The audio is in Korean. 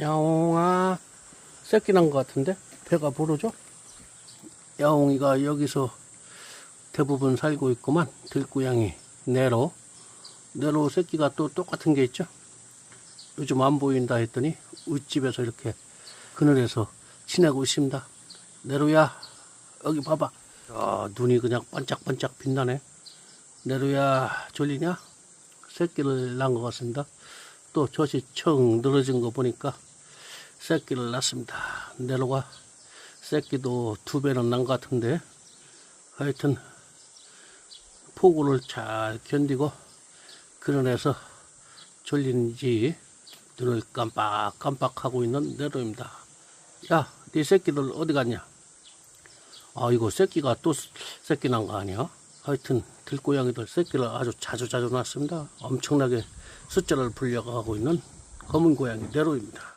야옹아 새끼 난 것 같은데? 배가 부르죠? 야옹이가 여기서 대부분 살고 있구만 들고양이. 네로. 네로 새끼가 또 똑같은 게 있죠? 요즘 안 보인다 했더니 우집에서 이렇게 그늘에서 지내고 있습니다. 네로야 여기 봐봐. 아, 눈이 그냥 반짝반짝 빛나네. 네로야 졸리냐? 새끼를 낳은 것 같습니다 또 젖이 청 늘어진 거 보니까 새끼를 낳습니다. 네로가 새끼도 두 배는 난 것 같은데 하여튼 폭우를 잘 견디고 그늘에서 졸린지 눈을 깜빡깜빡하고 있는 네로입니다. 야, 네 새끼들 어디 갔냐? 아, 이거 새끼가 또 새끼 난 거 아니야? 하여튼 들고양이들 새끼를 아주 자주 자주 낳습니다. 엄청나게 숫자를 불려가고 있는 검은 고양이 네로입니다.